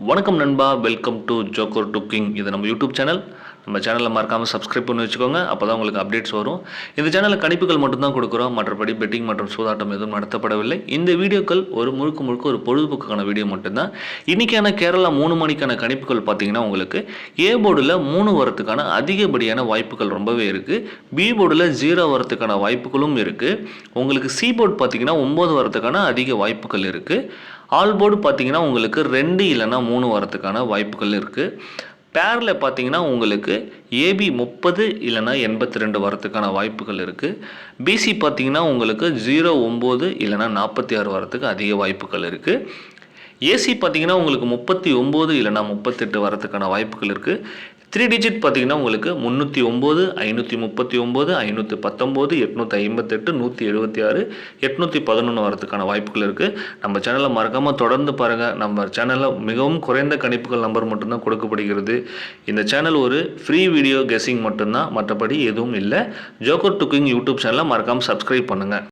வணக்கம் நண்பா. Welcome to joker டுக்கிங் இது நம்ம யூடியூப் சேனல் நம்ம சேனலை மறக்காமல் சப்ஸ்கிரைப் பண்ணி வச்சுக்கோங்க. அப்போ தான் உங்களுக்கு அப்டேட்ஸ் வரும். இந்த சேனலில் கணிப்புகள் மட்டும்தான் கொடுக்குறோம். மற்றபடி பெட்டிங் மற்றும் சூதாட்டம் எதுவும் நடத்தப்படவில்லை. இந்த வீடியோக்கள் ஒரு முழுக்க முழுக்க ஒரு பொழுதுபோக்குக்கான வீடியோ மட்டும்தான். இன்றைக்கான கேரளா மூணு மணிக்கான கணிப்புகள் பார்த்தீங்கன்னா உங்களுக்கு ஏ போர்டில் மூணு வரத்துக்கான அதிகப்படியான வாய்ப்புகள் ரொம்பவே இருக்குது பி போர்டில் ஜீரோ வரத்துக்கான வாய்ப்புகளும் இருக்குது உங்களுக்கு சி போர்டு பார்த்தீங்கன்னா ஒம்பது வரத்துக்கான அதிக வாய்ப்புகள் இருக்குது ஆல் போர்டு பார்த்தீங்கன்னா உங்களுக்கு ரெண்டு இல்லைன்னா மூணு வரத்துக்கான வாய்ப்புகள் இருக்குது பேரில் பார்த்தீங்கன்னா உங்களுக்கு ஏபி முப்பது இல்லைன்னா எண்பத்தி ரெண்டு வரத்துக்கான வாய்ப்புகள் இருக்குது பிசி பார்த்தீங்கன்னா உங்களுக்கு ஜீரோ ஒம்பது இல்லைன்னா நாற்பத்தி ஆறு வரத்துக்கு அதிக வாய்ப்புகள் இருக்குது ஏசி பார்த்தீங்கன்னா உங்களுக்கு முப்பத்தி ஒம்பது இல்லைன்னா முப்பத்தெட்டு வரத்துக்கான வாய்ப்புகள் இருக்குது த்ரீ டிஜிட் பார்த்தீங்கன்னா உங்களுக்கு முந்நூற்றி ஒம்பது ஐநூற்றி முப்பத்தி ஒம்பது ஐநூற்றி பத்தொம்போது எட்நூற்றி ஐம்பத்தெட்டு நூற்றி எழுபத்தி ஆறு எட்நூற்றி பதினொன்று வரதுக்கான வாய்ப்புகள் இருக்குது நம்ம சேனலை மறக்காமல் தொடர்ந்து பாருங்கள் நம்ம சேனலில் மிகவும் குறைந்த கணிப்புகள் நம்பர் மட்டும்தான் கொடுக்கப்படுகிறது. இந்த சேனல் ஒரு ஃப்ரீ வீடியோ கெஸிங் மட்டும்தான். மற்றபடி எதுவும் இல்லை. ஜோக்கர் டுக்கிங் யூடியூப் சேனலை மறக்காமல் சப்ஸ்கிரைப் பண்ணுங்கள்